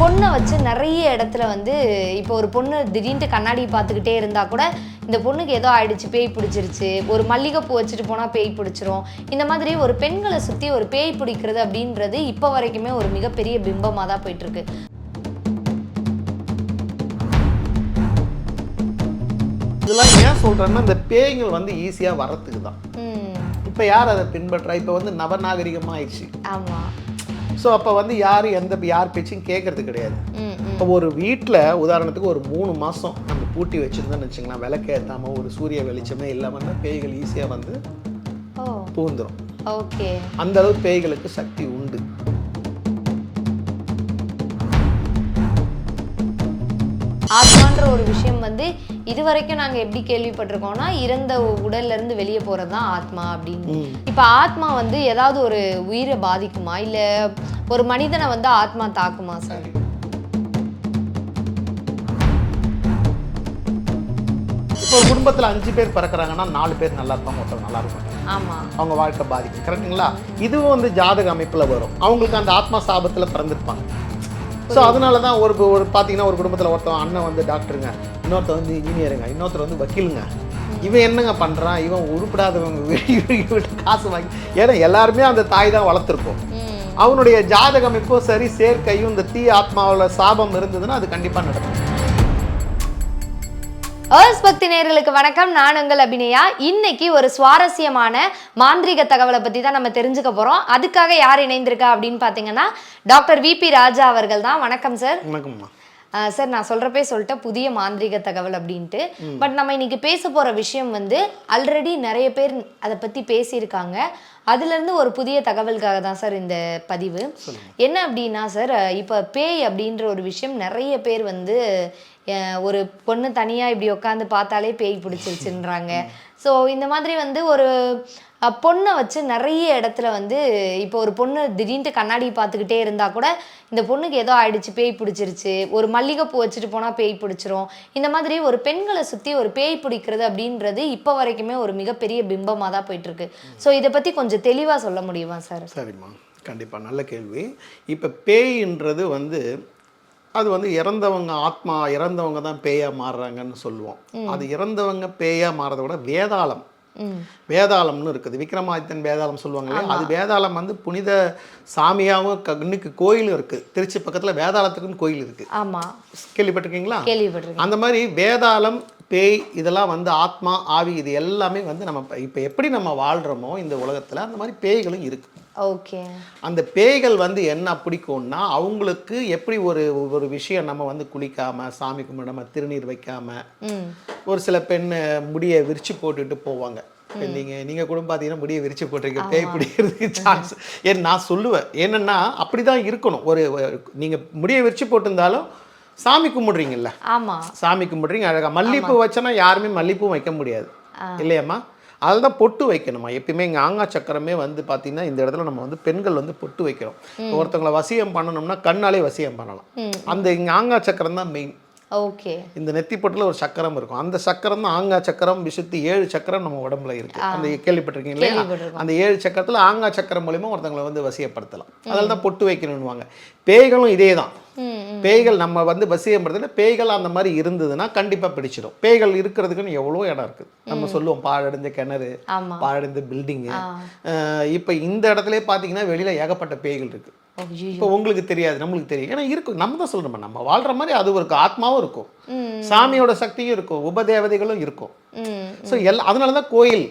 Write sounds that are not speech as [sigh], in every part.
பொண்ணை வச்சு நிறைய இடத்துல வந்து இப்போ ஒரு பொண்ணு திடீர்னு கண்ணாடி பார்த்துக்கிட்டே இருந்தா கூட இந்த பொண்ணுக்கு ஏதோ ஆயிடுச்சு பேய் பிடிச்சிருச்சு ஒரு மல்லிகைப்பூ வச்சுட்டு போனால் பேய் பிடிச்சிரும். இந்த மாதிரி ஒரு பெண்களை சுற்றி ஒரு பேய் பிடிக்கிறது அப்படின்றது இப்போ வரைக்குமே ஒரு மிகப்பெரிய பிம்பமாக தான் போயிட்டு இருக்கு இதெல்லாம் ஏன் சொல்கிறேன்னா இந்த பேய்கள் வந்து ஈஸியாக வரத்துக்கு தான். இப்போ யார் அதை பின்பற்றா? இப்போ வந்து நவநாகரிகமாக ஆயிடுச்சு ஆமாம் ஸோ அப்போ வந்து யாரும் எந்த யார் பேச்சும் கேட்கறது கிடையாது. இப்போ ஒரு வீட்டில் உதாரணத்துக்கு ஒரு மூணு மாதம் நம்ம பூட்டி வச்சுருந்தோம்னு வச்சுங்களேன் விளக்கேற்றாமல் ஒரு சூரிய வெளிச்சமே இல்லாமல் பேய்கள் ஈஸியாக வந்து ஓ. பூந்துரும். ஓகே. அந்த அளவு பேய்களுக்கு சக்தி உண்டு. ஆத்மான்ற ஒரு விஷயம் வந்து இது வரைக்கும் நாங்கள் எப்படி கேள்விப்பட்டிருக்கோம்னா இறந்த உடல்ல இருந்து வெளியே போகிறது தான் ஆத்மா அப்படின்னு. இப்போ ஆத்மா வந்து ஏதாவது ஒரு உயிரை பாதிக்குமா? இல்லை ஒரு மனிதனை வந்து ஆத்மா தாக்குமா சார் இப்போ ஒரு குடும்பத்தில் அஞ்சு பேர் பிறக்கறாங்கன்னா நாலு பேர் நல்லா இருப்பாங்க ஒருத்தர் நல்லா இருப்பாங்க. ஆமாம் அவங்க வாழ்க்கை பாதிக்கும். கரெக்டுங்களா இதுவும் வந்து ஜாதக அமைப்பில் வரும். அவங்களுக்கு அந்த ஆத்மா சாபத்தில் பிறந்திருப்பாங்க. ஸோ அதனால தான் ஒரு ஒரு பார்த்தீங்கன்னா ஒரு குடும்பத்தில் ஒருத்தன் அண்ணன் வந்து டாக்டருங்க. இன்னொருத்தர் வந்து இன்ஜினியருங்க இன்னொருத்தர் வந்து வக்கீலுங்க. இவன் என்னங்க பண்ணுறான் இவன் உருப்படாதவங்க வீட்டு [laughs] காசு வாங்கி ஏன்னா எல்லாருமே அந்த தாய் தான் வளர்த்துருக்கோம் அவனுடைய ஜாதக அமைப்பும் சரி சேர்க்கையும் இந்த தீ ஆத்மாவில் சாபம் இருந்ததுன்னா அது கண்டிப்பாக நடக்கும். ஏர்ஸ் பக்தி நேயர்களுக்கு வணக்கம். நான் உங்கள் அபிநயா. இன்னைக்கு ஒரு சுவாரஸ்யமான மாந்திரீக தகவலை பற்றி தான் நம்ம தெரிஞ்சுக்க போகிறோம் அதுக்காக யார் இணைந்திருக்கா அப்படின்னு பார்த்தீங்கன்னா டாக்டர் விபி ராஜா அவர்கள் தான். வணக்கம் சார். வணக்கம்மா. சார் நான் சொல்கிறப்பே சொல்லிட்டேன் புதிய மாந்திரீக தகவல் அப்படின்ட்டு. பட் நம்ம இன்னைக்கு பேச போகிற விஷயம் வந்து ஆல்ரெடி நிறைய பேர் அதை பற்றி பேசியிருக்காங்க. அதுலேருந்து ஒரு புதிய தகவலுக்காக தான் சார் இந்த பதிவு. என்ன அப்படின்னா சார் இப்போ பேய் அப்படின்ற ஒரு விஷயம் நிறைய பேர் வந்து ஒரு பொண்ணு தனியாக இப்படி உட்காந்து பார்த்தாலே பேய் பிடிச்சிருச்சுன்றாங்க. ஸோ இந்த மாதிரி வந்து ஒரு பொண்ணை வச்சு நிறைய இடத்துல வந்து இப்போ ஒரு பொண்ணு திடீர்னு கண்ணாடி பார்த்துக்கிட்டே இருந்தா கூட இந்த பொண்ணுக்கு ஏதோ ஆயிடுச்சு பேய் பிடிச்சிருச்சு. ஒரு மல்லிகைப்பூ வச்சுட்டு போனால் பேய் பிடிச்சிரும். இந்த மாதிரி ஒரு பெண்களை சுற்றி ஒரு பேய் பிடிக்கிறது அப்படின்றது இப்போ வரைக்குமே ஒரு மிகப்பெரிய பிம்பமாக தான் போயிட்டு இருக்கு ஸோ இதை பற்றி கொஞ்சம் தெளிவாக சொல்ல முடியுமா சார்? சரிம்மா. கண்டிப்பாக நல்ல கேள்வி. இப்போ பேய்ன்றது வந்து அது வந்து இறந்தவங்க ஆத்மா இறந்தவங்க தான் பேயா மாறுறாங்கன்னு சொல்லுவோம். அது இறந்தவங்க பேயா மாறதை விட வேதாளம். வேதாளம்னு இருக்குது. விக்ரமாதித்தன் வேதாளம் சொல்லுவாங்க இல்லையா? அது வேதாளம் வந்து புனித சாமியாகவும் க- இன்னைக்கு கோயிலும் இருக்குது திருச்சி பக்கத்தில் வேதாளத்துக்குன்னு கோயில் இருக்குது ஆமாம் கேள்விப்பட்டிருக்கீங்களா? கேள்விப்பட்டிருக்கேன். அந்த மாதிரி வேதாளம் பேய் இதெல்லாம் வந்து ஆத்மா ஆவி இது எல்லாமே வந்து நம்ம இப்போ எப்படி நம்ம வாழ்கிறோமோ இந்த உலகத்தில் அந்த மாதிரி பேய்களும் இருக்குது ஓகே அந்த பேய்கள் வந்து என்ன பிடிக்கும்னா அவங்களுக்கு எப்படி ஒரு ஒரு விஷயம் நம்ம வந்து குளிக்காம சாமி கும்பிடாம திருநீர் வைக்காம ம். ஒரு சில பெண் முடியை விரிச்சு போட்டுட்டு போவாங்க. நீங்க நீங்க கூட பார்த்தீங்கன்னா முடியை விரிச்சு போட்டிருக்க பேய் பிடிக்கிறதுக்கு சான்ஸ் ஏன் நான் சொல்லுவேன். என்னன்னா அப்படிதான் இருக்கணும். ஒரு நீங்க முடியை விரிச்சு போட்டிருந்தாலும் சாமி கும்பிடுறீங்கல்ல? சாமி கும்பிடுறீங்க அழகா. மல்லிப்பூ வச்சனா யாருமே மல்லிப்பூ வைக்க முடியாது. இல்லையாம்மா? அதில் தான் பொட்டு வைக்கணுமா? எப்பயுமே இங்கே ஆங்கா சக்கரமே வந்து பார்த்தீங்கன்னா இந்த இடத்துல நம்ம வந்து பெண்கள் வந்து பொட்டு வைக்கிறோம். ஒருத்தவங்களை வசியம் பண்ணணும்னா கண்ணாலே வசியம் பண்ணலாம். அந்த இங்கே ஆங்கா சக்கரம் தான் மெயின் ஓகே. இந்த நெத்தி பொட்டில் ஒரு சக்கரம் இருக்கும். அந்த சக்கரம் தான் ஆங்கா சக்கரம் விசுத்தி ஏழு சக்கரம் நம்ம உடம்புல இருக்கு. அந்த கேள்விப்பட்டிருக்கீங்க இல்லையா. அந்த ஏழு சக்கரத்தில் ஆங்கா சக்கரம் மூலியமா ஒருத்தவங்களை வந்து வசியப்படுத்தலாம். அதில் தான் பொட்டு வைக்கணும்னுவாங்க. பேய்களும் இதே தான் பேய்கள் நம்ம வந்து வசியப்படுறதுல பேய்கள் அந்த மாதிரி இருந்ததுன்னா கண்டிப்பாக பிடிச்சிடும். பேய்கள் இருக்கிறதுக்குன்னு எவ்வளோ இடம் இருக்குது நம்ம சொல்லுவோம் பாழடைஞ்ச கிணறு பாழடைந்த பில்டிங்கு இப்போ இந்த இடத்துல பார்த்தீங்கன்னா வெளியில் ஏகப்பட்ட பேய்கள் இருக்குது ஐயோ இப்போ உங்களுக்கு தெரியாது நம்மளுக்கு தெரியும். ஏன்னா இருக்கும் நம்ம தான் சொல்கிறோம் நம்ம வாழ்கிற மாதிரி அது ஒரு ஆத்மாவும் இருக்கும். சாமியோட சக்தியும் இருக்கும் உபதேவதைகளும் இருக்கும். ஸோ எல்லாம் அதனால தான் கோயில்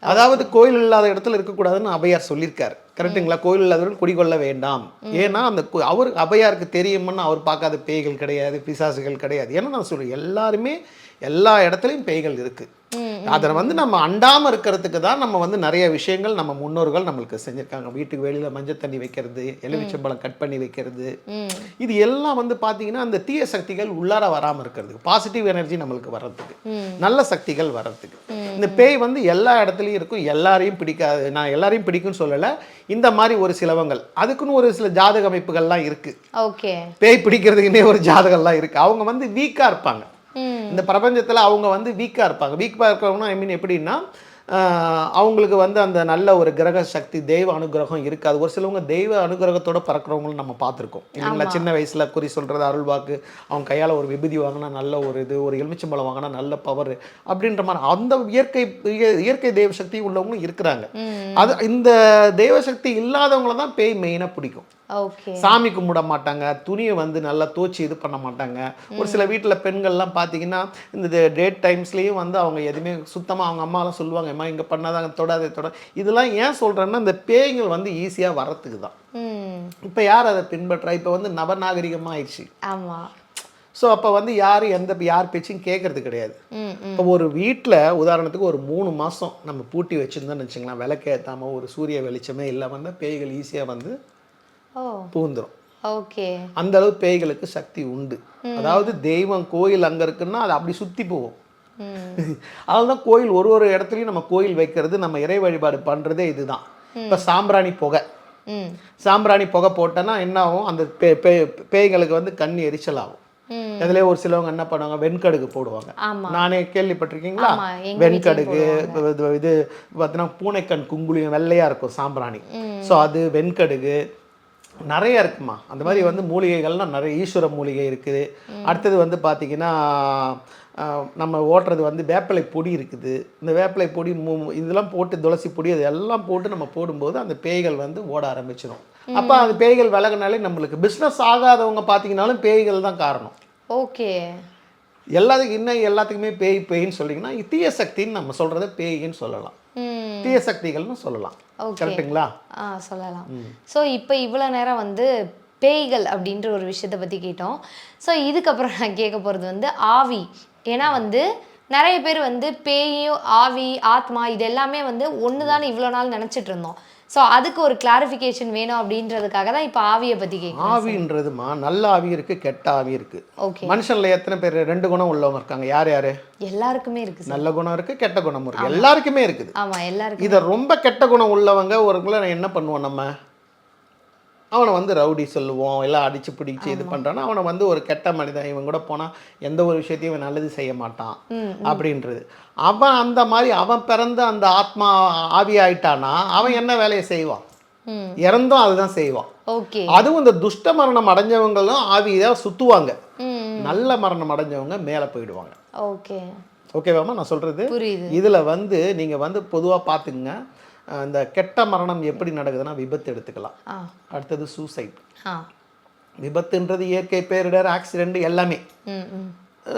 அதாவது கோயில் இல்லாத இடத்துல இருக்கக்கூடாதுன்னு அபையார் சொல்லியிருக்காரு. கரெக்ட்டுங்களா? கோயில் இல்லாதவர்கள் குடிகொள்ள வேண்டாம். ஏன்னா அந்த அவர் அபையாருக்கு தெரியும்னு அவர் பார்க்காத பேய்கள் கிடையாது பிசாசுகள் கிடையாது. ஏன்னா நான் சொல்றேன் எல்லாருமே எல்லா இடத்துலையும் பேய்கள் இருக்கு. அதை வந்து நம்ம அண்டாம இருக்கிறதுக்கு தான் நம்ம வந்து நிறைய விஷயங்கள் நம்ம முன்னோர்கள் நம்மளுக்கு செஞ்சிருக்காங்க. வீட்டுக்கு வெளியில மஞ்சள் தண்ணி வைக்கிறது எலுமிச்சம்பழம் கட் பண்ணி வைக்கிறது. இது எல்லாம் வந்து பார்த்தீங்கன்னா அந்த தீய சக்திகள் உள்ளார வராமல் இருக்கிறதுக்கு பாசிட்டிவ் எனர்ஜி நம்மளுக்கு வர்றதுக்கு. நல்ல சக்திகள் வர்றதுக்கு. இந்த பேய் வந்து எல்லா இடத்துலையும் இருக்கும். எல்லாரையும் பிடிக்காது. நான் எல்லாரையும் பிடிக்கும்னு சொல்லலை. இந்த மாதிரி ஒரு சிலவங்கள். அதுக்குன்னு ஒரு சில ஜாதக அமைப்புகள்லாம் இருக்கு. ஓகே. பேய் பிடிக்கிறதுக்குன்னே ஒரு ஜாதகம்லாம் இருக்கு. அவங்க வந்து வீக்காக இருப்பாங்க. இந்த பிரபஞ்சத்தில் அவங்க வந்து வீக்காக இருப்பாங்க. வீக்காக இருக்கிறவங்கன்னா ஐ மீன் எப்படின்னா அவங்களுக்கு வந்து அந்த நல்ல ஒரு கிரக சக்தி தெய்வ அனுகிரகம் இருக்காது. ஒரு சிலவங்க தெய்வ அனுகிரகத்தோட பிறக்கிறவங்களும் நம்ம பார்த்துருக்கோம். இல்லைங்களா? சின்ன வயசுல குறி சொல்றது அருள்வாக்கு அவங்க கையால ஒரு விபூதி வாங்கினா நல்ல ஒரு இது ஒரு எலுமிச்சம்பழம் வாங்கினா நல்ல பவர் அப்படின்ற மாதிரி அந்த இயற்கை இய- இயற்கை தெய்வ சக்தி உள்ளவங்களும் இருக்கிறாங்க. அது இந்த தெய்வ சக்தி இல்லாதவங்கள தான் பேய் மெயினாக பிடிக்கும். சாமி கும்பிட மாட்டாங்க. துணியை வந்து நல்லா தோச்சி இது பண்ண மாட்டாங்க. ஒரு சில வீட்டில் பெண்கள்லாம் பார்த்தீங்கன்னா இந்த டேட் டைம்ஸ்லேயும் வந்து அவங்க எதுவுமே சுத்தமாக அவங்க அம்மாலாம் சொல்லுவாங்க அம்மா இங்கே பண்ணாதாங்க தொடாதே தொட இதெல்லாம் ஏன் சொல்கிறேன்னா இந்த பேய்கள் வந்து ஈஸியாக வரத்துக்கு தான். இப்போ யார் அதை பின்பற்றா? இப்போ வந்து நவநாகரிகமாக ஆயிடுச்சு ஆமா. ஸோ அப்போ வந்து யாரும் எந்த யார் பேச்சையும் கேட்கறது கிடையாது. இப்போ ஒரு வீட்டில் உதாரணத்துக்கு ஒரு மூணு மாதம் நம்ம பூட்டி வச்சுருந்தோம்னு வச்சுங்களேன் விளக்கேற்றாமல் ஒரு சூரிய வெளிச்சமே இல்லாமல் இருந்தால் பேய்கள் ஈஸியாக வந்து ஓகே. அந்த அளவு பேய்களுக்கு சக்தி உண்டு. அதாவது தெய்வம் கோயில் அங்க இருக்குன்னா அது அப்படி சுத்தி போகும். ம். [laughs] அதனால்தான் கோயில் ஒரு ஒரு இடத்துலையும் நம்ம கோயில் வைக்கிறது நம்ம இறை வழிபாடு பண்றதே இதுதான். இப்ப சாம்பிராணி புகை. சாம்பிராணி புகை போட்டோன்னா என்ன ஆகும் அந்த பேய்களுக்கு வந்து கண் எரிச்சல் ஆகும் ம். அதுலேயே ஒரு சிலவங்க என்ன பண்ணுவாங்க? வெண்கடுகு போடுவாங்க. நானே கேள்விப்பட்டிருக்கீங்களா? வெண்கடுகு இது பார்த்தீங்கன்னா பூனைக்கண் குங்குளியம் வெள்ளையா இருக்கும் சாம்பிராணி. ஸோ அது வெண்கடுகு நிறைய இருக்குமா? அந்த மாதிரி வந்து மூலிகைகள்லாம் நிறைய ஈஸ்வர மூலிகை இருக்குது. அடுத்தது வந்து பார்த்தீங்கன்னா நம்ம ஓட்டுறது வந்து வேப்பிலை பொடி இருக்குது. இந்த வேப்பிலை பொடி மூ- இதெல்லாம் போட்டு துளசி பொடி அது எல்லாம் போட்டு நம்ம போடும்போது அந்த பேய்கள் வந்து ஓட ஆரம்பிச்சிடும் அப்போ அந்த பேய்கள் விலகுனாலே நம்மளுக்கு பிஸ்னஸ் ஆகாதவங்க பார்த்தீங்கன்னாலும் பேய்கள் தான் காரணம். ஓகே. எல்லாத்துக்கும் இன்னும் எல்லாத்துக்குமே பேய் பேயின்னு சொல்லிங்கன்னா தீய சக்தின்னு நம்ம சொல்கிறத பேய்ன்னு சொல்லலாம். தீய சக்திகள்னு சொல்லலாம். கரெக்ட்டுங்களா? ஆ சொல்லலாம். ஸோ இப்போ இவ்வளோ நேரம் வந்து பேய்கள் அப்படின்ற ஒரு விஷயத்தை பற்றி கேட்டோம். ஸோ இதுக்கப்புறம் நான் கேட்க போகிறது வந்து ஆவி. ஏன்னா வந்து நிறைய பேர் வந்து பேயும் ஆவி ஆத்மா இது எல்லாமே வந்து ஒன்று தானே இவ்வளோ நாள் நினச்சிட்டு இருந்தோம். ஸோ அதுக்கு ஒரு கிளாரிஃபிகேஷன் வேணும் அப்படின்றதுக்காக தான் இப்போ ஆவியை பற்றி கேட்குறேன் ஆவின்றதுமா? நல்ல ஆவி இருக்கு கெட்ட ஆவி இருக்கு. ஓகே மனுஷன்ல எத்தனை பேர்? ரெண்டு குணம் உள்ளவங்க இருக்காங்க. யார் யாரு? எல்லாருக்குமே இருக்கு சார் நல்ல குணம் இருக்கு கெட்ட குணம் இருக்கு. எல்லாருக்குமே இருக்குது. ஆமாம் எல்லாருக்கும் இதை ரொம்ப கெட்ட குணம் உள்ளவங்க ஒருக்குள்ள என்ன பண்ணுவோம் நம்ம? அவனை வந்து ரவுடி சொல்லுவோம் எல்லாம் அடிச்சு பிடிச்சு இது பண்றான்னா அவனை வந்து ஒரு கெட்ட மனிதன். இவன் கூட போனா எந்த ஒரு விஷயத்தையும் இவன் நல்லது செய்ய மாட்டான் அப்படின்றது. அவன் அந்த மாதிரி அவன் பிறந்த அந்த ஆத்மா ஆவி ஆயிட்டானா அவன் என்ன வேலையை செய்வான்? இறந்தும் அதுதான் செய்வான். ஓகே. அதுவும் இந்த துஷ்ட மரணம் அடைஞ்சவங்களும் ஆவியை சுத்துவாங்க. ம் நல்ல மரணம் அடைஞ்சவங்க மேலே போயிடுவாங்க. ஓகே. ஓகேவாம்மா? நான் சொல்றது? புரியுது. இதுல வந்து நீங்க வந்து பொதுவா பார்த்துங்க அந்த கெட்ட மரணம் எப்படி நடக்குதுன்னா விபத்து எடுத்துக்கலாம். அடுத்தது சூசைட் விபத்துன்றது இயற்கை பேரிடர் ஆக்சிடென்ட் எல்லாமே.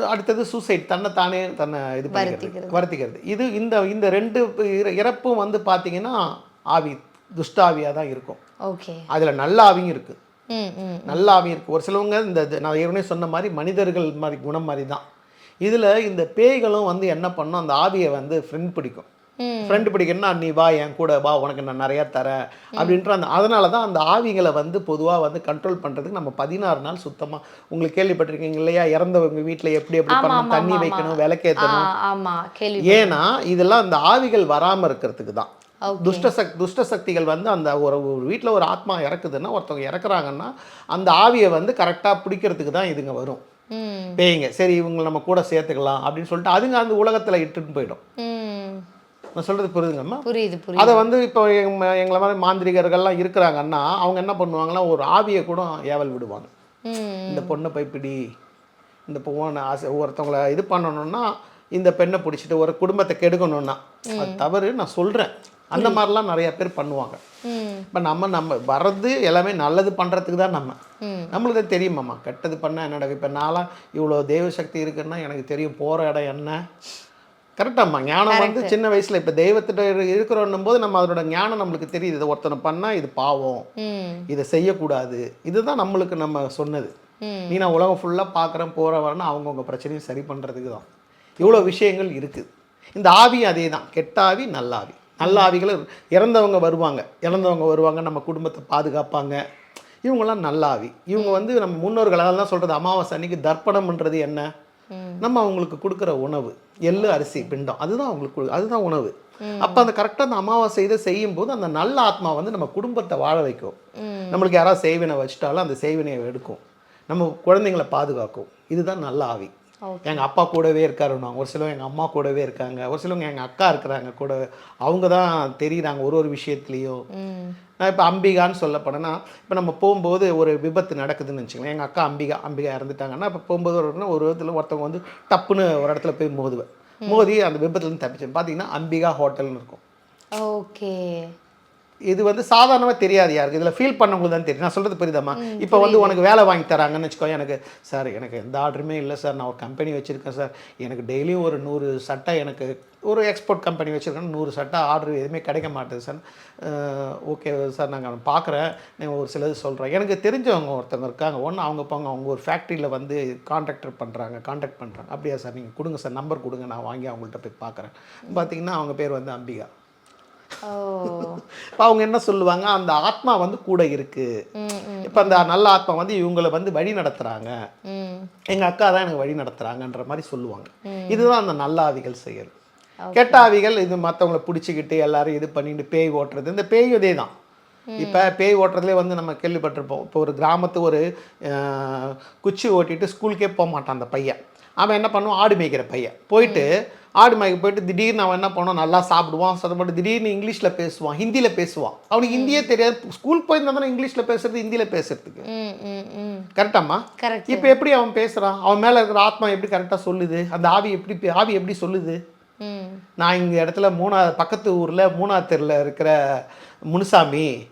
அடுத்தது சூசைட் தன்னை தானே தன்னை இது பண்ணிக்கிறது வருத்திக்கிறது. இது இந்த இந்த ரெண்டு இற- இறப்பும் வந்து பார்த்தீங்கன்னா ஆவி துஷ்டாவியாக தான் இருக்கும். ஓகே. அதுல நல்ல ஆவியும் இருக்கு. ம் ம் நல்ல ஆவி இருக்கு. ஒரு சிலவங்க இந்த நான் ஏற்கனவே சொன்ன மாதிரி மனிதர்கள் மாதிரி குணம் மாதிரி தான். இதுல இந்த பேய்களும் வந்து என்ன பண்ணும்? அந்த ஆவியை வந்து ஃப்ரெண்ட் பிடிக்கும். ஃப்ரெண்டு பிடிக்கணும்னா நீ வா என் கூட வா உனக்கு நான் நிறையா தரேன். அப்படின்ற அந்த அதனால தான் அந்த ஆவிகளை வந்து பொதுவாக வந்து கண்ட்ரோல் பண்ணுறதுக்கு நம்ம பதினாறு நாள் சுத்தமாக உங்களுக்கு கேள்விப்பட்டிருக்கீங்க இல்லையா? இறந்தவங்க வீட்டில் எப்படி எப்படி பண்ணணும் தண்ணி. வைக்கணும் விளக்கேற்றணும் ஏன்னா இதெல்லாம் அந்த ஆவிகள் வராமல் இருக்கிறதுக்கு தான். துஷ்ட சக் துஷ்ட சக்திகள் வந்து அந்த ஒரு ஒரு வீட்டில் ஒரு ஆத்மா இறக்குதுன்னா ஒருத்தவங்க இறக்குறாங்கன்னா அந்த ஆவியை வந்து கரெக்டாக பிடிக்கிறதுக்கு தான் இதுங்க வரும். பேய்ங்க சரி இவங்களை நம்ம கூட சேர்த்துக்கலாம் அப்படின்னு சொல்லிட்டு அதுங்க அந்த உலகத்தில் இட்டுன்னு போயிடும். நான் சொல்கிறது புரியுதுங்கம்மா புரியுது புரியுது. அதை வந்து இப்போ எங்க- எங்களை மாதிரி மாந்திரிகர்கள்லாம் இருக்கிறாங்கன்னா அவங்க என்ன பண்ணுவாங்கன்னா ஒரு ஆவியை கூட ஏவல் விடுவாங்க. இந்த பொண்ணை போய் பிடி இந்த பொண்ணை ஆசை ஒருத்தவங்கள இது பண்ணணும்னா இந்த பெண்ணை பிடிச்சிட்டு ஒரு குடும்பத்தை கெடுக்கணும்னா. அது தவறு நான் சொல்கிறேன் அந்த மாதிரிலாம் நிறைய பேர் பண்ணுவாங்க. இப்போ நம்ம நம்ம வர்றது எல்லாமே நல்லது பண்ணுறதுக்கு தான் நம்ம. நம்மளுக்கு தெரியுமாம்மா கெட்டது பண்ணால் என்ன நடக்கும் இப்போ நான்லாம் இவ்வளோ தெய்வ சக்தி இருக்குன்னா எனக்கு தெரியும் போகிற இடம் என்ன? கரெக்டாம்மா. ஞானம் வந்து சின்ன வயசில் இப்போ தெய்வத்திட்ட இரு- இருக்கிறோன்னும் போது நம்ம அதோட ஞானம் நம்மளுக்கு தெரியுது. இதை ஒருத்தனை பண்ணால் இது பாவம். இதை செய்யக்கூடாது. இதுதான் நம்மளுக்கு நம்ம சொன்னது. நீ நான் உலகம் ஃபுல்லாக பார்க்குறேன் போகிற வரேன்னு அவங்கவுங்க பிரச்சனையும் சரி பண்ணுறதுக்கு தான். இவ்வளோ விஷயங்கள் இருக்குது இந்த ஆவியும் அதே தான். கெட்ட ஆவி நல்ல ஆவி. நல்ல ஆவிகள் இறந்தவங்க வருவாங்க. இறந்தவங்க வருவாங்க நம்ம குடும்பத்தை பாதுகாப்பாங்க. இவங்கெல்லாம் நல்ல ஆவி. இவங்க வந்து நம்ம முன்னோர்களால் தான் சொல்கிறது அமாவாசை அன்னைக்கு தர்ப்பணம்ன்றது என்ன. நம்ம அவங்களுக்கு கொடுக்குற உணவு எள்ளு அரிசி பிண்டம். அதுதான் அவங்களுக்கு அதுதான் உணவு. அப்போ அந்த கரெக்டாக அந்த அமாவாசை இதை செய்யும்போது அந்த நல்ல ஆத்மா வந்து நம்ம குடும்பத்தை வாழ வைக்கும். நம்மளுக்கு யாராவது செய்வினை வச்சுட்டாலும் அந்த செய்வினையை எடுக்கும். நம்ம குழந்தைங்களை பாதுகாக்கும். இதுதான் நல்ல ஆவி. எங்கள் அப்பா கூடவே இருக்காருன்னுவாங்க ஒரு சிலவங்க எங்கள் அம்மா கூடவே இருக்காங்க ஒரு சிலவங்க எங்கள் அக்கா இருக்கிறாங்க கூட அவங்க தான் தெரியுறாங்க ஒரு ஒரு விஷயத்துலேயும். இப்போ அம்பிகான்னு சொல்ல போனேன்னா இப்போ நம்ம போகும்போது ஒரு விபத்து நடக்குதுன்னு வச்சுக்கோங்களேன். எங்கள் அக்கா அம்பிகா அம்பிகா இறந்துட்டாங்கன்னா இப்போ போகும்போது ஒரு ஒரு விதத்தில் ஒருத்தவங்க வந்து டப்புன்னு ஒரு இடத்துல போய் மோதுவேன் மோதி அந்த விபத்துலேருந்து தப்பிச்சேன் பார்த்தீங்கன்னா அம்பிகா ஹோட்டல்னு இருக்கும். ஓகே. இது வந்து சாதாரணமாக தெரியாது யாருக்கு. இதில் ஃபீல் பண்ணவங்களுக்கு தான் தெரியும். நான் சொல்கிறது புரியுதாம்மா? இப்போ வந்து உனக்கு வேலை வாங்கி தராங்கன்னு வச்சுக்கோ எனக்கு சார் எனக்கு எந்த ஆர்டருமே இல்லை சார். நான் ஒரு கம்பெனி வச்சுருக்கேன் சார். எனக்கு டெய்லியும் ஒரு நூறு சட்டை எனக்கு ஒரு எக்ஸ்போர்ட் கம்பெனி வச்சுருக்கேன். நூறு சட்டை ஆர்டர் எதுவுமே கிடைக்க மாட்டேது சார் ஓகே சார் நாங்கள் பார்க்குறேன். நீங்கள் ஒரு சிலது சொல்கிறேன் எனக்கு தெரிஞ்சவங்க ஒருத்தவங்க இருக்காங்க. ஒன்று அவங்க போங்க அவங்க ஒரு ஃபேக்ட்ரியில் வந்து கான்ட்ராக்டர் பண்ணுறாங்க கான்ட்ராக்ட் பண்ணுறாங்க அப்படியா சார் நீங்கள் கொடுங்க சார் நம்பர் கொடுங்க. நான் வாங்கி அவங்கள்ட்ட போய் பார்க்குறேன். பார்த்தீங்கன்னா அவங்க பேர் வந்து அம்பிகா. [laughs] இப்போ அவங்க என்ன சொல்லுவாங்க? அந்த ஆத்மா வந்து கூட இருக்கு. இப்போ அந்த நல்ல ஆத்மா வந்து இவங்களை வந்து வழி நடத்துறாங்க. ம். எங்க அக்கா தான் எனக்கு வழி நடத்துறாங்கன்ற மாதிரி சொல்லுவாங்க. இதுதான் அந்த நல்ல ஆவிகள் செய்யறது கெட்ட ஆவிகள் இது மற்றவங்களை பிடிச்சிக்கிட்டு எல்லாரும் இது பண்ணிட்டு பேய் ஓட்டுறது. இந்த பேய் இதே தான். இப்போ பேய் ஓட்டுறதுலே வந்து நம்ம கேள்விப்பட்டிருப்போம். இப்போ ஒரு கிராமத்து ஒரு குச்சி ஓட்டிட்டு ஸ்கூலுக்கே போக மாட்டான் அந்த பையன். அவன் என்ன பண்ணுவான்? ஆடு மேய்க்கிற பையன். போயிட்டு ஆடு மேய்க்க போயிட்டு திடீர்னு அவன் என்ன பண்ணுவான்? நல்லா சாப்பிடுவான். சாப்பிட்டு திடீர்னு இங்கிலீஷில் பேசுவான். ஹிந்தியில் பேசுவான். அவனுக்கு ஹிந்தியே தெரியாது. ஸ்கூல் போயிருந்தா தானே இங்கிலீஷில் பேசுறது ஹிந்தியில் பேசுறதுக்கு. கரெக்டாம்மா கரெக்ட் இப்போ எப்படி அவன் பேசுறான்? அவன் மேல இருக்கிற ஆத்மா எப்படி கரெக்டாக சொல்லுது? அந்த ஆவி எப்படி ஆவி எப்படி சொல்லுது? நான் இந்த இடத்துல மூணாவது பக்கத்து ஊர்ல மூணாவது தெருல இருக்கிற முனுசாமி.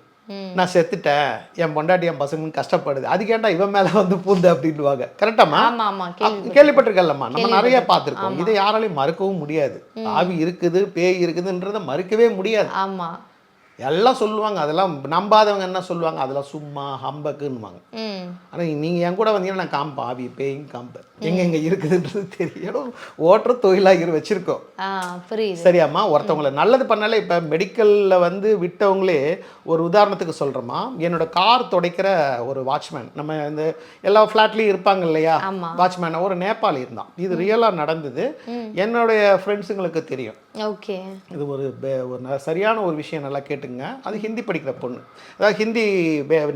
நான் செத்துட்டேன். என் பொண்டாட்டி என் பசங்க கஷ்டப்படுது. அதுக்கேண்டா இவன் மேல வந்து பூந்து அப்படின்னுவாங்க. கரெக்டாமா கேள்விப்பட்டிருக்கல்லம்மா நம்ம நிறைய பார்த்துருக்கோம். இதை யாராலையும் மறுக்கவும் முடியாது. ஆவி இருக்குது பேய் இருக்குதுன்றதை மறுக்கவே முடியாது. ஆமா. எல்லாம் சொல்லுவாங்க அதெல்லாம் நம்பாதவங்க என்ன சொல்லுவாங்க அதெல்லாம் சும்மா ஹம்பக்குன்னுவாங்க. ஆனால் நீங்கள் என் கூட வந்தீங்கன்னா நான் காம்பேன் ஆவி பேயும் காம்பேன் எங்கே எங்கே இருக்குதுன்றது தெரியும். ஓட்டுற தொழிலாக இரு வச்சுருக்கோம் சரியாம்மா ஒருத்தவங்களை நல்லது பண்ணாலே இப்போ மெடிக்கலில் வந்து விட்டவங்களே ஒரு உதாரணத்துக்கு சொல்கிறோமா என்னோட கார் துடைக்கிற ஒரு வாட்ச்மேன் நம்ம இந்த எல்லா ஃப்ளாட்லேயும் இருப்பாங்க இல்லையா. வாட்ச்மேன் ஒரு நேபாளி இருந்தான். இது ரியலாக நடந்தது. என்னுடைய ஃப்ரெண்ட்ஸுங்களுக்கு தெரியும். ஓகே. இது ஒரு ஒரு சரியான ஒரு விஷயம் நல்லா கேட்டுங்க அது ஹிந்தி படிக்கிற பொண்ணு. அதாவது ஹிந்தி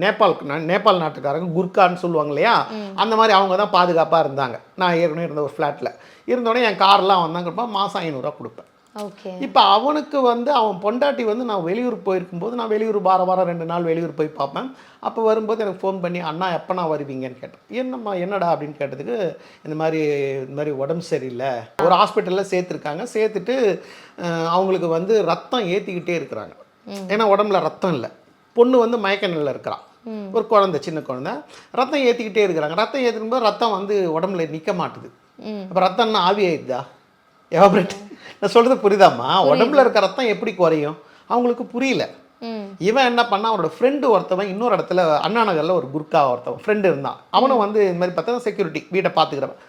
நேபாள் நேபாள் நாட்டுக்காரங்க குர்கான்னு சொல்லுவாங்க இல்லையா? அந்த மாதிரி அவங்க தான் பாதுகாப்பாக இருந்தாங்க. நான் ஏற்கனவே இருந்த ஒரு ஃப்ளாட்டில் இருந்தோடனே என் கார்லாம் வந்தாங்கப்பா மாதம் ஐநூறுரூவா கொடுப்பேன். ஓகே. இப்போ அவனுக்கு வந்து அவன் பொண்டாட்டி வந்து நான் வெளியூர் போயிருக்கும்போது நான் வெளியூர் வார வாரம் ரெண்டு நாள் வெளியூர் போய் பார்ப்பேன். அப்போ வரும்போது எனக்கு ஃபோன் பண்ணி அண்ணா எப்போ வருவீங்கன்னு கேட்டேன். என்னம்மா என்னடா? அப்படின்னு கேட்டதுக்கு இந்த மாதிரி இந்த மாதிரி உடம்பு சரியில்லை. ஒரு ஹாஸ்பிட்டலில் சேர்த்துருக்காங்க. சேர்த்துட்டு அவங்களுக்கு வந்து ரத்தம் ஏற்றிக்கிட்டே இருக்கிறாங்க. ஏன்னா உடம்புல ரத்தம் இல்லை. பொண்ணு வந்து மயக்க நிலையில் இருக்கிறான் ஒரு குழந்தை சின்ன குழந்தை. ரத்தம் ஏற்றிக்கிட்டே இருக்கிறாங்க. ரத்தம் ஏற்றும் போது ரத்தம் வந்து உடம்புல நிற்க மாட்டுது. அப்போ ரத்தம்னா ஆவி ஆயிடுதா? எவாபரேட். நான் சொல்கிறது புரியுதாம்மா? உடம்புல இருக்க ரத்தம் எப்படி குறையும்? அவங்களுக்கு புரியல. இவன் என்ன பண்ணா அவனோட ஃப்ரெண்டு ஒருத்தவன் இன்னொரு இடத்துல அண்ணா நகரில் ஒரு குர்கா ஒருத்தவன் ஃப்ரெண்டு இருந்தான். அவனும் வந்து இந்த மாதிரி பார்த்தா செக்யூரிட்டி வீட்டை பார்த்துக்கிறவன்.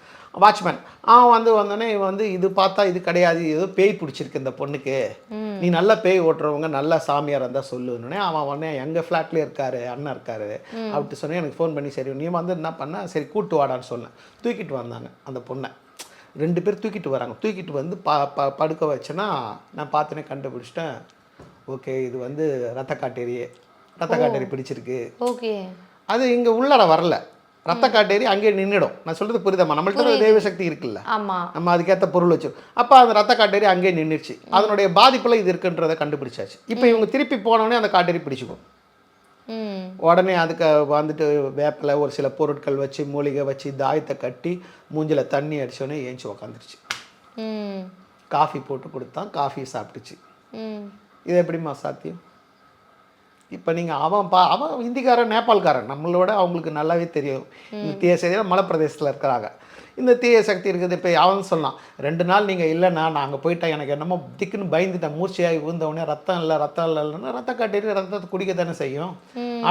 வாட்ச்மேன் அவன் வந்து வந்தோடனே இவன் வந்து இது பார்த்தா இது கிடையாது. ஏதோ பேய் பிடிச்சிருக்கு இந்த பொண்ணுக்கு. நீ நல்ல பேய் ஓட்டுறவங்க நல்ல சாமியார் இருந்தால் சொல்லுன்னே அவன் உடனே எங்கள் ஃப்ளாட்லேயே இருக்காரு அண்ணன் இருக்காரு. அப்படின்ட்டு சொன்னேன் எனக்கு ஃபோன் பண்ணி சரி நீ வந்து என்ன பண்ண? சரி கூட்டு வாடான்னு சொன்னேன். தூக்கிட்டு வந்தாங்க அந்த பொண்ணை. ரெண்டு பேர் தூக்கிட்டு வராங்க. தூக்கிட்டு வந்து பா ப படுக்க வச்சேன்னா நான் பார்த்தோன்னே கண்டுபிடிச்சிட்டேன். ஓகே இது வந்து ரத்த காட்டேரி ரத்த காட்டேரி பிடிச்சிருக்கு. ஓகே. அது இங்கே உள்ளார வரல. ரத்த காட்டேரி அங்கேயே நின்றுடும் நான் சொல்கிறது புரியுதாம்மா? நம்மள்ட்ட ஒரு தெய்வ சக்தி இருக்குல்ல. நம்ம அதுக்கேற்ற பொருள் வச்சு. அப்போ அந்த ரத்த காட்டேரி அங்கேயே நின்றுச்சு அதனுடைய பாதிப்புல இது இருக்குன்றதை கண்டுபிடிச்சாச்சு. இப்போ இவங்க திருப்பி போனோடனே அந்த காட்டேரி பிடிச்சிக்கும் உடனே அதுக்கு வந்துட்டு வேப்பிலை ஒரு சில பொருட்கள் வச்சு மூலிகை வச்சு தாயத்தை கட்டி மூஞ்சில தண்ணி அடிச்சோடனே ஏஞ்சி உக்காந்துருச்சு. காஃபி போட்டு கொடுத்தான். காஃபி சாப்பிட்டுச்சு. இது எப்படிம்மா சாத்தியம்? இப்போ நீங்கள் அவன் பா அவன் இந்திக்காரன் நேபாள்காரன். நம்மளோட அவங்களுக்கு நல்லாவே தெரியும். இந்த தீய சக்தியில் மலைப்பிரதேசத்தில் இருக்கிறாங்க. இந்த தீய சக்தி இருக்குது இப்போ அவன் சொன்னான் ரெண்டு நாள் நீங்கள் இல்லைண்ணா நான் அங்கே போயிட்டேன் எனக்கு என்னமோ திக்குன்னு பயந்துட்டேன். மூர்ச்சையாகி விழுந்தவொடனே ரத்தம் இல்லை ரத்தம் இல்லைன்னா ரத்த காட்டிட்டு ரத்தத்தை குடிக்க தானே செய்யும்.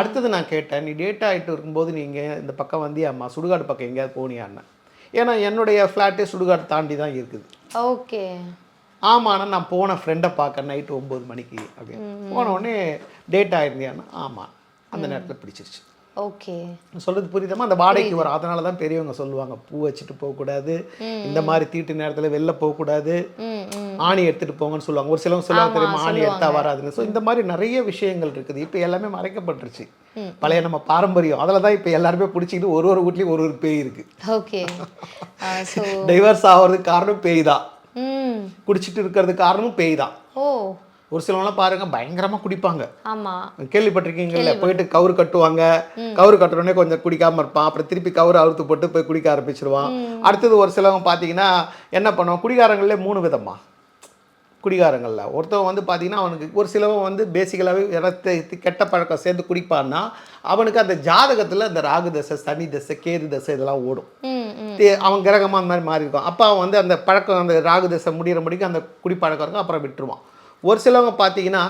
அடுத்தது நான் கேட்டேன் நீ டேட் ஆகிட்டு இருக்கும்போது நீங்கள் இந்த பக்கம் வந்தியாம்மா சுடுகாடு பக்கம் எங்கேயாவது போனியான்னு? ஏன்னா என்னுடைய ஃப்ளாட்டே சுடுகாடு தாண்டி தான் இருக்குது. ஓகே ஆமாண்ணா நான் போன ஃப்ரெண்டை பார்க்க நைட்டு ஒம்பது மணிக்கு அப்படின்னு போன உடனே டேட் ஆயிருந்தியான்னா ஆமாம் அந்த நேரத்தில் பிடிச்சிருச்சு. ஓகே. சொல்றது புரியுதாமா அந்த வாடகைக்கு வரும் அதனால தான் பெரியவங்க சொல்லுவாங்க பூ வச்சுட்டு போகக்கூடாது இந்த மாதிரி தீட்டு நேரத்தில் வெளில போகக்கூடாது ஆணி எடுத்துட்டு போங்கன்னு சொல்லுவாங்க. ஒரு சிலவங்க சொல்லுவாங்க தெரியுமா? ஆணி எடுத்தா. வராதுன்னு. ஸோ இந்த மாதிரி நிறைய விஷயங்கள் இருக்குது. இப்போ எல்லாமே மறைக்கப்பட்டுருச்சு. பழைய நம்ம பாரம்பரியம். அதில் தான் இப்போ எல்லாருமே பிடிச்சிக்கிட்டு ஒரு ஒரு வீட்லேயும் ஒரு ஒரு பேய் இருக்கு. ஓகே. [laughs] டைவர்ஸ் ஆகிறதுக்கு காரணம் பேய் தான். குடிச்சிட்டு இருக்கிறதுக்கு காரணமும் பேய் தான் ஓ. ஒரு சிலவங்களாம் பாருங்க பயங்கரமா குடிப்பாங்க. ஆமா. கேள்விப்பட்டிருக்கீங்கல்ல போயிட்டு கவுரு கட்டுவாங்க. கவுரு கட்டுறோடனே கொஞ்சம் குடிக்காம இருப்பான். அப்புறம் திருப்பி கவுரு அறுத்து போட்டு போய் குடிக்க ஆரம்பிச்சிருவான். அடுத்தது ஒரு சிலவங்க பார்த்தீங்கன்னா என்ன பண்ணுவான்? குடிகாரங்களே மூணு விதமா குடிகாரங்களில். ஒருத்தவன் வந்து பார்த்தீங்கன்னா அவனுக்கு ஒரு சிலவன் வந்து பேசிக்கலாகவே இடத்த கெட்ட பழக்கம் சேர்ந்து குடிப்பான்னா அவனுக்கு அந்த ஜாதகத்தில் அந்த ராகு தசை சனி தசை கேது தசை இதெல்லாம் ஓடும். அவன் கிரகமாக அந்த மாதிரி மாறி இருக்கும். அப்போ அவன் வந்து அந்த பழக்கம் அந்த ராகு தசை முடிகிற முடிக்கும் அந்த குடிப்பழக்கம் இருக்கும் அப்புறம் விட்டுருவான். ஒரு சிலவங்க பார்த்தீங்கன்னா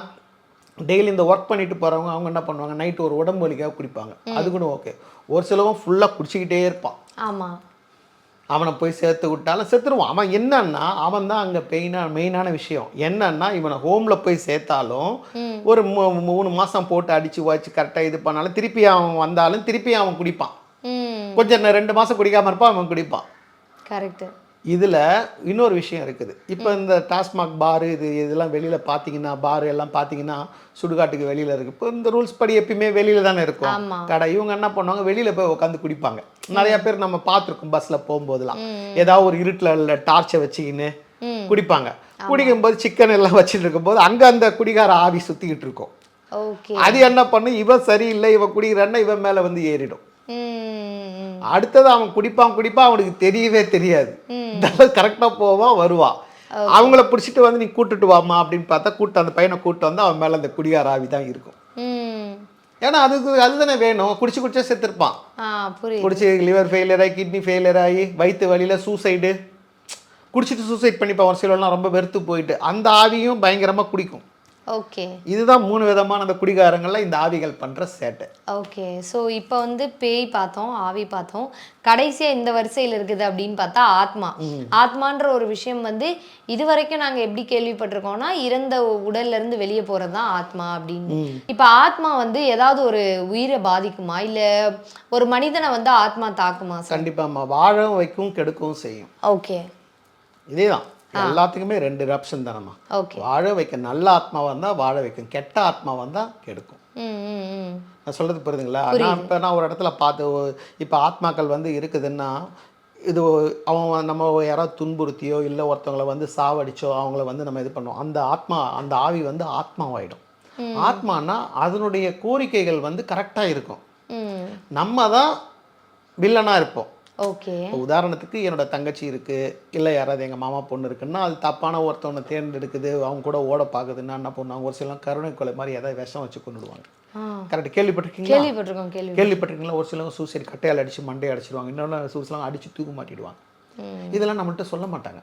டெய்லி இந்த ஒர்க் பண்ணிட்டு போகிறவங்க அவங்க என்ன பண்ணுவாங்க? நைட்டு ஒரு உடம்பு வலிக்காக குடிப்பாங்க. அது கூட ஓகே ஒரு சிலவன் ஃபுல்லாக குடிச்சிக்கிட்டே இருப்பான். ஆமா. அவனை போய் சேர்த்து விட்டாலும் செத்துருவான். அவன் என்னன்னா அவன் தான் அங்கே பெயினான மெயினான விஷயம். என்னன்னா இவனை ஹோமில் போய் சேர்த்தாலும் ஒரு மூணு மாதம் போட்டு அடித்து வச்சு கரெக்டாக இது பண்ணாலும் திருப்பி அவன் வந்தாலும் திருப்பி அவன் குடிப்பான். கொஞ்சம் ரெண்டு மாதம் குடிக்காம இருப்பான் அவன் குடிப்பான். கரெக்ட் இதில் இன்னொரு விஷயம் இருக்குது. இப்போ இந்த டாஸ்மாக் பாரு இது இதெல்லாம் வெளியில் பார்த்தீங்கன்னா பாரு எல்லாம் பார்த்தீங்கன்னா சுடுகாட்டுக்கு வெளியில் இருக்குது இப்போ இந்த ரூல்ஸ் படி எப்பயுமே வெளியில் தானே இருக்கும். கடை. இவங்க என்ன பண்ணுவாங்க? வெளியில் போய் உட்காந்து குடிப்பாங்க. நிறைய பேர் நம்ம பார்த்துருக்கோம் பஸ்ஸில் போகும்போதெல்லாம். ஏதாவது ஒரு இருட்டில் டார்ச்சை வச்சுக்கின்னு குடிப்பாங்க. குடிக்கும்போது சிக்கன் எல்லாம் வச்சுட்டு இருக்கும்போது அங்கே அந்த குடிகார ஆவி சுற்றிக்கிட்டு இருக்கும். அது என்ன பண்ணும் இவன் சரியில்லை இவன் குடிக்கிறான்னா இவன் மேலே வந்து ஏறிடும். அடுத்தது அவன் குடிப்பான் குடிப்பான் அவனுக்கு தெரியவே தெரியாது. கரெக்டாக போவான் வருவான் அவங்கள பிடிச்சிட்டு வந்து நீ கூட்டிட்டு வாமா அப்படின்னு பார்த்தா கூட்டு அந்த பையனை கூட்டு வந்து அவன் மேலே அந்த குடிகார ஆவி தான் இருக்கும். ஏன்னா அதுக்கு அதுதானே வேணும். குடிச்சு குடிச்சா செத்துருப்பான். குடிச்சு லிவர் ஃபெயிலியர் ஆகி கிட்னி ஃபெயிலியர் ஆகி வயிற்று வலியில் சூசைடு குடிச்சிட்டு சூசைட் பண்ணிப்பான். ஒரு சிலர்லாம் ரொம்ப வெறுத்து போயிட்டு. அந்த ஆவியும் பயங்கரமாக குடிக்கும். ஓகே. இதுதான் மூணு விதமான அந்த குடிகாரங்கள்ல இந்த ஆவிகள் பண்ணுற சேட்டை. ஓகே. ஸோ இப்போ வந்து பேய் பார்த்தோம் ஆவி பார்த்தோம். கடைசியாக இந்த வரிசையில் இருக்குது அப்படின்னு பார்த்தா ஆத்மா. ஆத்மான்ற ஒரு விஷயம் வந்து இது வரைக்கும் நாங்கள் எப்படி கேள்விப்பட்டிருக்கோம்னா இறந்த உடல்ல இருந்து வெளியே போகிறது தான் ஆத்மா அப்படின்னு. இப்போ ஆத்மா வந்து ஏதாவது ஒரு உயிரை பாதிக்குமா? இல்லை ஒரு மனிதனை வந்து ஆத்மா தாக்குமா கண்டிப்பாம்மா. வாழவும் வைக்கும் கெடுக்கவும் செய்யும். ஓகே. இதே தான் எல்லாத்துக்குமே ரெண்டு ஆப்ஷன் தானம்மா. வாழ வைக்க நல்ல ஆத்மாவாக இருந்தால் வாழ வைக்கும். கெட்ட ஆத்மாவாக இருந்தால் கெடுக்கும். நான் சொல்கிறது புரியுதுங்களா? நான் இப்போ நான் ஒரு இடத்துல பார்த்து இப்போ ஆத்மாக்கள் வந்து இருக்குதுன்னா இது அவன் நம்ம யாராவது துன்புறுத்தியோ இல்லை ஒருத்தவங்களை வந்து சாவடிச்சோ அவங்கள வந்து நம்ம இது பண்ணுவோம். அந்த ஆத்மா அந்த ஆவி வந்து ஆத்மாவாயிடும். ஆத்மானா அதனுடைய கோரிக்கைகள் வந்து கரெக்டாக இருக்கும். நம்ம தான் வில்லனாக இருப்போம். ஓகே. உதாரணத்துக்கு என்னோட தங்கச்சி இருக்கு. இல்லை யாராவது எங்கள் மாமா பொண்ணு இருக்குன்னா அது தப்பான ஒருத்தவனை தேர்ந்தெடுக்குது. அவங்க கூட ஓட பார்க்குதுன்னா என்ன பண்ணுவாங்க ஒரு சில கருணை கொலை மாதிரி ஏதாவது விஷம் வச்சு கொண்டுடுவாங்க கரெக்ட் கேள்விப்பட்டிருக்கீங்களா? கேள்விப்பட்டிருக்கோம் கேள்வி கேள்விப்பட்டிருக்கீங்களா? ஒரு சிலவங்க சூசைட் கட்டையால் அடிச்சு மண்டையை அடிச்சிருவாங்க. இன்னொன்று சூசலாம் அடிச்சு தூக்கு மாட்டிடுவாங்க. இதெல்லாம் நம்மள்ட்ட சொல்ல மாட்டாங்க.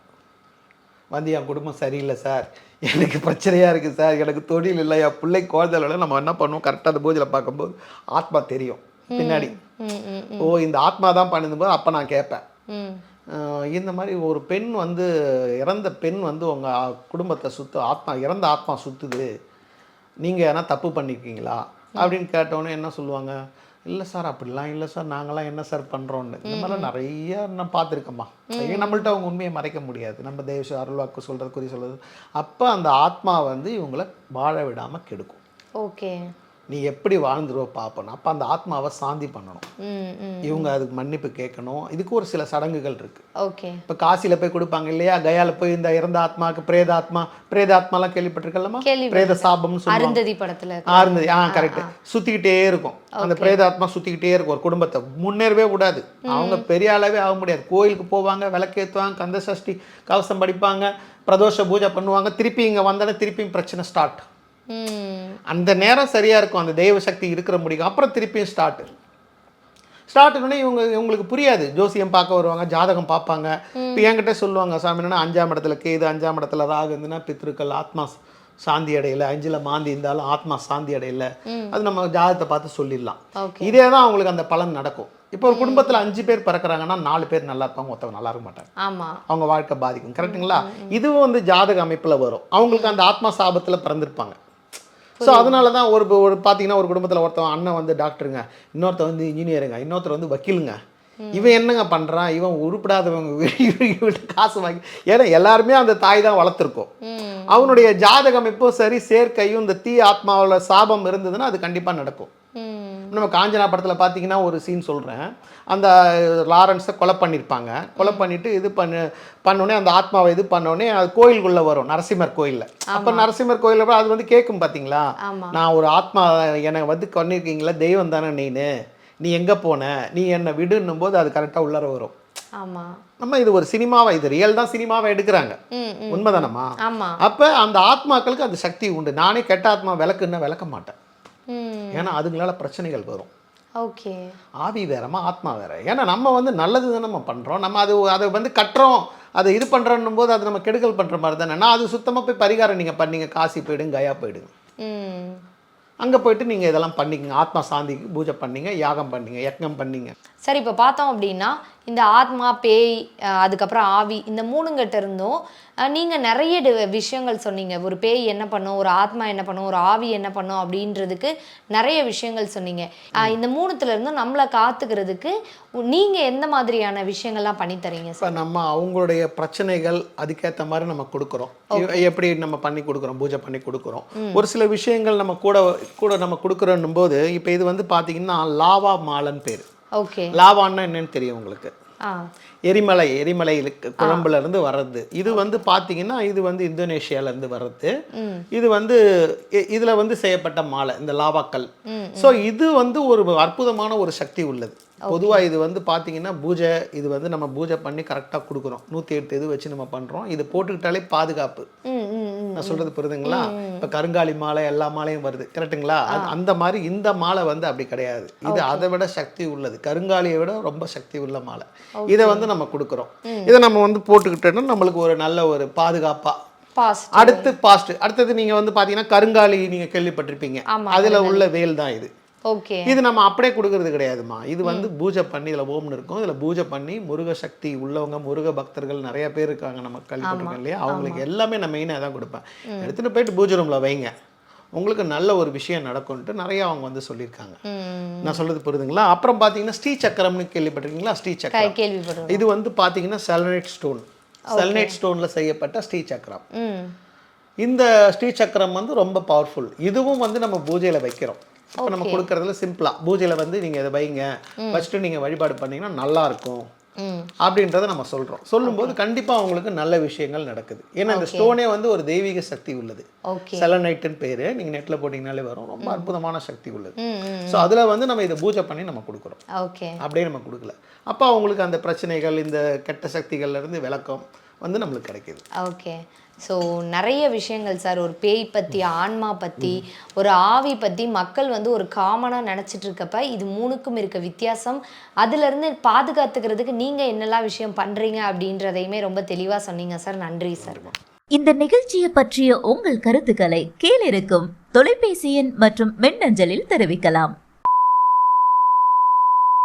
வந்து என் குடும்பம் சரியில்லை சார். எனக்கு பிரச்சனையாக இருக்குது சார். எனக்கு தொழில் இல்லை. என் பிள்ளை குழந்தை இல்லை. நம்ம என்ன பண்ணுவோம்? கரெக்டாக அந்த பூஜையில் பார்க்கும்போது ஆத்மா தெரியும். பின்னாடி. ஓ இந்த ஆத்மா தான் பண்ணும்போது அப்போ நான் கேட்பேன் இந்த மாதிரி ஒரு பெண் வந்து இறந்த பெண் வந்து உங்கள் குடும்பத்தை சுத்து ஆத்மா இறந்த ஆத்மா சுற்றுது நீங்கள் எதனா தப்பு பண்ணிருக்கீங்களா? அப்படின்னு கேட்டோன்னே என்ன சொல்லுவாங்க? இல்லை சார் அப்படிலாம் இல்லை சார். நாங்களாம் என்ன சார் பண்ணுறோன்னு இந்த மாதிரிலாம் நிறைய நான் பார்த்துருக்கேம்மா. ஏன் நம்மள்ட்ட அவங்க உண்மையை மறைக்க முடியாது. நம்ம தேவ அருள்வாக்கு சொல்கிறது குறி சொல்கிறது அப்போ அந்த ஆத்மா வந்து இவங்களை வாழ விடாமல் கெடுக்கும். ஓகே. நீ எப்படி வாழ்ந்துருவ பார்ப்பணும் அப்போ அந்த ஆத்மாவை சாந்தி பண்ணணும். இவங்க அதுக்கு மன்னிப்பு கேட்கணும். இதுக்கு ஒரு சில சடங்குகள் இருக்குது ஓகே. இப்போ காசியில் போய் கொடுப்பாங்க இல்லையா? கயால போய் இந்த இறந்த ஆத்மாக்கு பிரேத ஆத்மா பிரேத ஆத்மாலாம் கேள்விப்பட்டிருக்கலாமா. பிரேத சாபம்னு சொல்லுவாங்க. அருந்ததி படத்துல. ஆறுந்தது ஆ கரெக்ட் சுத்திக்கிட்டே இருக்கும். அந்த பிரேத ஆத்மா சுத்திக்கிட்டே இருக்கும். ஒரு குடும்பத்தை முன்னேறவே விடாது அவங்க பெரிய அளவே ஆக முடியாது. கோயிலுக்கு போவாங்க விளக்கேற்றுவாங்க கந்த சஷ்டி கவசம் படிப்பாங்க பிரதோஷ பூஜை பண்ணுவாங்க. திருப்பி இங்க வந்தோடனே திருப்பியும் பிரச்சனை ஸ்டார்ட் அந்த நேரம் சரியா இருக்கும் அந்த தெய்வ சக்தி இருக்கிற முடியும் அப்புறம் திருப்பியும் ஸ்டார்ட் ஸ்டார்ட் உடனே இவங்க இவங்களுக்கு புரியாது. ஜோசியம் பார்க்க வருவாங்க ஜாதகம் பார்ப்பாங்க. இப்போ என்கிட்ட சொல்லுவாங்க சாமி என்னன்னா அஞ்சாம் இடத்துல கேது அஞ்சாம் இடத்துல ராகு இருந்துன்னா பித்ருக்கள் ஆத்மா சாந்தி அடையல. அஞ்சுல மாந்தி இருந்தாலும் ஆத்மா சாந்தி அடையல. அது நம்ம ஜாதகத்தை பார்த்து சொல்லிடலாம். இதே தான் அவங்களுக்கு அந்த பலன் நடக்கும். இப்போ ஒரு குடும்பத்துல அஞ்சு பேர் பிறக்கறாங்கன்னா நாலு பேர் நல்லா இருப்பாங்க ஒருத்தவங்க நல்லா இருக்க மாட்டாங்க. ஆமா. அவங்க வாழ்க்கை பாதிக்கும். கரெக்ட்டுங்களா இதுவும் வந்து ஜாதக அமைப்புல வரும். அவங்களுக்கு அந்த ஆத்மா சாபத்துல பிறந்திருப்பாங்க. ஸோ அதனால தான் ஒரு ஒரு பார்த்தீங்கன்னா ஒரு குடும்பத்தில் ஒருத்தன் அண்ணன் வந்து டாக்டருங்க இன்னொருத்தர் வந்து இன்ஜினியருங்க இன்னொருத்தர் வந்து வக்கீலுங்க. இவன் என்னங்க பண்றான்? இவன் உருப்படாதவங்க [laughs] காசு வாங்கி ஏன்னா எல்லாருமே அந்த தாய் தான் வளர்த்துருக்கோம். அவனுடைய ஜாதகம் இப்போ சரி சேர்க்கையும் இந்த தீ ஆத்மாவோட சாபம் இருந்ததுன்னா அது கண்டிப்பா நடக்கும். நம்ம காஞ்சனா படத்தில் பார்த்தீங்கன்னா ஒரு சீன் சொல்கிறேன் அந்த லாரன்ஸை கொலை பண்ணியிருப்பாங்க கொலை பண்ணிட்டு இது பண்ணு பண்ணோடனே அந்த ஆத்மாவை இது பண்ணோடனே அது கோயிலுக்குள்ளே வரும் நரசிம்மர் கோயிலில். அப்போ நரசிம்மர் கோயிலில் அது வந்து கேட்கும் பார்த்தீங்களா நான் ஒரு ஆத்மா என்னை வந்து கொண்டிருக்கீங்களா தெய்வம் தானே நீனு. நீ எங்கே போன? நீ என்னை விடுன்னும் போது அது கரெக்டாக உள்ளர வரும். நம்ம இது ஒரு சினிமாவை இது ரியல் தான் சினிமாவை எடுக்கிறாங்க. உண்மைதானம்மா? அப்போ அந்த ஆத்மாக்களுக்கு அந்த சக்தி உண்டு. நானே கெட்ட ஆத்மா விளக்குன்னா விளக்க மாட்டேன். ஏன்னா அதுங்களால பிரச்சனைகள் வரும். ஓகே. ஆவி வேறமா ஆத்மா வேற. ஏன்னா நம்ம வந்து நல்லது தான் நம்ம பண்ணுறோம் நம்ம அது அதை வந்து கட்டுறோம். அதை இது பண்ணுறோன்னும் போது அது நம்ம கெடுக்கல் பண்ணுற மாதிரி தானே. நான் அது சுத்தமாக போய் பரிகாரம் நீங்கள் பண்ணீங்க காசி போயிடுங்க கயா போயிடுங்க. அங்கே போயிட்டு நீங்கள் இதெல்லாம் பண்ணிக்கங்க ஆத்மா சாந்திக்கு பூஜை பண்ணீங்க யாகம் பண்ணீங்க யக்ஞம் பண்ணீங்க. சரி இப்போ பார்த்தோம் அப்படின்னா இந்த ஆத்மா பேய் அதுக்கப்புறம் ஆவி இந்த மூணுங்கிட்ட இருந்தும் அஹ் நீங்க நிறைய விஷயங்கள் சொன்னீங்க. ஒரு பேய் என்ன பண்ணும்? ஒரு ஆத்மா என்ன பண்ணும்? ஒரு ஆவி என்ன பண்ணும்? அப்படின்றதுக்கு நிறைய விஷயங்கள் சொன்னீங்க. இந்த மூணுத்துல இருந்தும் நம்மளை காத்துக்கிறதுக்கு உ- நீங்க எந்த மாதிரியான விஷயங்கள்லாம் பண்ணி தரீங்க இப்போ நம்ம அவங்களுடைய பிரச்சனைகள் அதுக்கேற்ற மாதிரி நம்ம கொடுக்குறோம். எப்படி நம்ம பண்ணி கொடுக்குறோம்? பூஜை பண்ணி கொடுக்குறோம். ஒரு சில விஷயங்கள் நம்ம கூட கூட நம்ம கொடுக்குறோன்னும் போது இப்போ இது வந்து பார்த்தீங்கன்னா லாவா மாலன் பேர். ஓகே லாவான்னா என்னன்னு தெரியும் உங்களுக்கு. எரிமலை எரிமலை குழம்புல இருந்து வர்றது. இது வந்து பார்த்தீங்கன்னா இது வந்து இந்தோனேஷியால இருந்து வர்றது இது வந்து இதுல வந்து செய்யப்பட்ட மாலை இந்த லாவாக்கல் ஸோ இது வந்து ஒரு அற்புதமான ஒரு சக்தி உள்ளது. பொதுவா இது வந்து பார்த்தீங்கன்னா பூஜை இது வந்து நம்ம பூஜை பண்ணி கரெக்டாக கொடுக்குறோம். நூற்றி எட்டு இது வச்சு நம்ம பண்றோம். இது போட்டுக்கிட்டாலே பாதுகாப்பு. நான் சொல்றது புரியுதுங்களா இப்போ கருங்காலி மாலை எல்லா மாலையும் வருது. கரெக்ட்டுங்களா அது- அந்த மாதிரி இந்த மாலை வந்து அப்படி கிடையாது. இது அதை விட சக்தி உள்ளது. கருங்காலியை விட ரொம்ப சக்தி உள்ள மாலை. இதை வந்து நம்ம கொடுக்குறோம். இதை நம்ம வந்து போட்டுக்கிட்டோம்னா நம்மளுக்கு ஒரு நல்ல ஒரு பாதுகாப்பா. அடுத்து பாஸ்ட் அடுத்தது நீங்க வந்து பாத்தீங்கன்னா கருங்காலி நீங்க கேள்விப்பட்டிருப்பீங்க. அதுல உள்ள வேல் தான் இது. ஓகே. இது நம்ம அப்படியே கொடுக்கறது கிடையாதுமா. இது வந்து பூஜை பண்ணி இதுல ஓம்னு இருக்கும். இதுல பூஜை பண்ணி முருக சக்தி உள்ளவங்க முருக பக்தர்கள் நிறைய பேர் இருக்காங்க நம்ம கேள்விப்பட்டிருக்கோம் இல்லையா? அவங்களுக்கு எல்லாமே நான் மெயினாக தான் கொடுப்பேன். எடுத்துட்டு போயிட்டு பூஜை ரூம்ல வைங்க. உங்களுக்கு நல்ல ஒரு விஷயம் நடக்கும்ட்டு நிறைய அவங்க வந்து சொல்லியிருக்காங்க. நான் சொல்றது புரியுதுங்களா அப்புறம் பாத்தீங்கன்னா ஸ்ரீ சக்கரம்னு கேள்விப்பட்டிருக்கீங்களா? ஸ்ரீ சக்கரம். இது வந்து பாத்தீங்கன்னா செலனைட் ஸ்டோன் செலனைட் ஸ்டோன்ல செய்யப்பட்ட ஸ்ரீ சக்கரம். இந்த ஸ்ரீ சக்கரம் வந்து ரொம்ப பவர்ஃபுல் இதுவும் வந்து நம்ம பூஜையில வைக்கிறோம். இப்போ நம்ம கொடுக்கறதுல சிம்பிளா பூஜையில வந்து நீங்க இதை வைங்க. வச்சுட்டு நீங்க வழிபாடு பண்ணீங்கன்னா நல்லா இருக்கும் அப்படின்றத நம்ம சொல்றோம். சொல்லும்போது கண்டிப்பா அவங்களுக்கு நல்ல விஷயங்கள் நடக்குது. ஏன்னா இந்த ஸ்டோனே வந்து ஒரு தெய்வீக சக்தி உள்ளது. செலனைட்டுன்னு பேரு. நீங்க நெட்ல போட்டீங்கனாலே வரும். ரொம்ப அற்புதமான சக்தி உள்ளது. ஸோ அதுல வந்து நம்ம இதை பூஜை பண்ணி நம்ம கொடுக்குறோம். ஓகே அப்படியே நம்ம கொடுக்கல. அப்போ அவங்களுக்கு அந்த பிரச்சனைகள் இந்த கெட்ட சக்திகள்ல இருந்து விளக்கம் வந்து நம்மளுக்கு கிடைக்குது. ஓகே ஸோ நிறைய விஷயங்கள் சார் ஒரு பேய் பற்றி ஆன்மா பற்றி ஒரு ஆவி பற்றி மக்கள் வந்து ஒரு காமனாக நினச்சிட்டு இருக்கப்ப இது மூணுக்கும் இருக்க வித்தியாசம். அதுலேருந்து பாதுகாத்துக்கிறதுக்கு நீங்கள் என்னெல்லாம் விஷயம் பண்ணுறீங்க அப்படின்றதையுமே ரொம்ப தெளிவாக சொன்னீங்க சார் நன்றி சார் இந்த நிகழ்ச்சியை பற்றிய உங்கள் கருத்துக்களை கீழிருக்கும் தொலைபேசி எண் மற்றும் மின்னஞ்சலில் தெரிவிக்கலாம்.